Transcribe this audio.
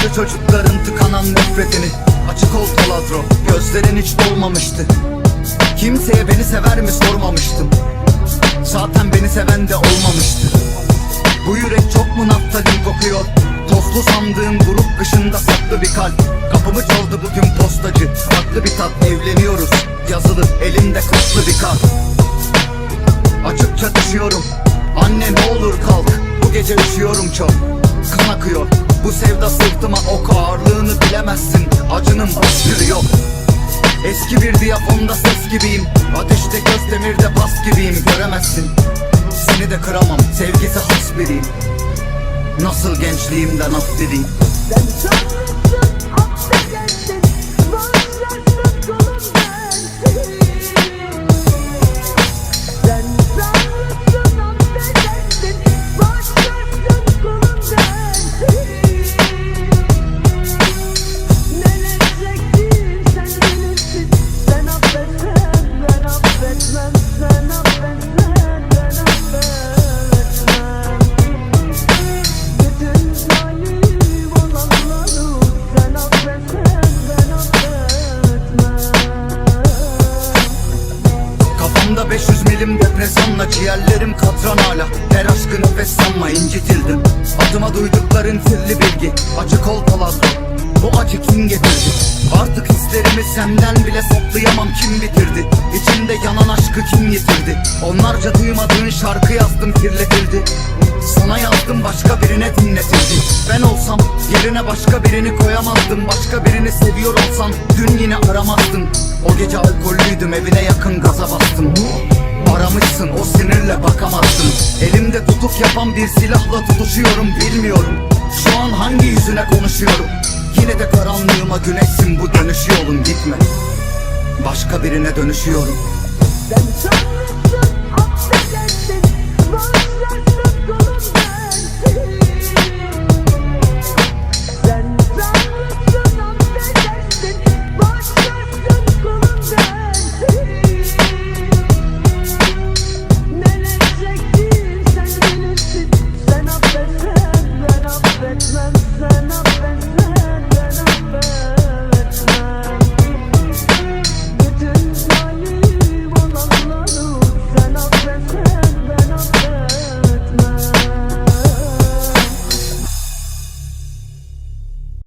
Nice çocukların tıkanan nefretini. Açık ol taladro Gözlerin hiç dolmamıştı. Kimseye beni sever mi sormamıştım. Zaten beni seven de olmamıştı. Bu yürek çok mu naftalin kokuyor? Tozlu sandığım grup kışında saklı bir kalp. Kapımı çaldı bugün postacı. Farklı bir tat evleniyoruz. Yazılı elimde kaslı bir kart Açıkça düşüyorum. Anne ne olur kalk. Bu gece üşüyorum çok. Kan akıyor Bu sevda sırtıma ok ağırlığını bilemezsin. Acının başlığı yok. Eski bir diyafonda ses gibiyim. Ateşte göz demirde bas gibiyim. Göremezsin. Seni de kıramam. Sevgisi has biriyim. Nasıl gençliğimden af dileyim Sen sarhoşsun affedersin depresyonla Ciğerlerim katran hala. Her aşkı nefes sanma incitildim. Adıma duydukların sirli bilgi Açık ol palazzo Bu acı kim getirdi Artık hislerimi senden bile saklayamam kim bitirdi. İçimde yanan aşkı kim yitirdi? Onlarca duymadığın şarkı yazdım kirletildi. Sana yazdım başka birine dinletildi. Ben olsam yerine başka birini koyamazdım. Başka birini seviyor olsan dün yine aramazdın. O gece alkollüydüm evine yakın gaza bastım bakamazsın O sinirle bakamazsın. Elimde tutuk yapan bir silahla tutuşuyorum bilmiyorum. Şu an hangi yüzüne konuşuyorum? Yine de karanlığıma güneşsin bu dönüş yolun gitme Başka birine dönüşüyorum. Ben çağırdım,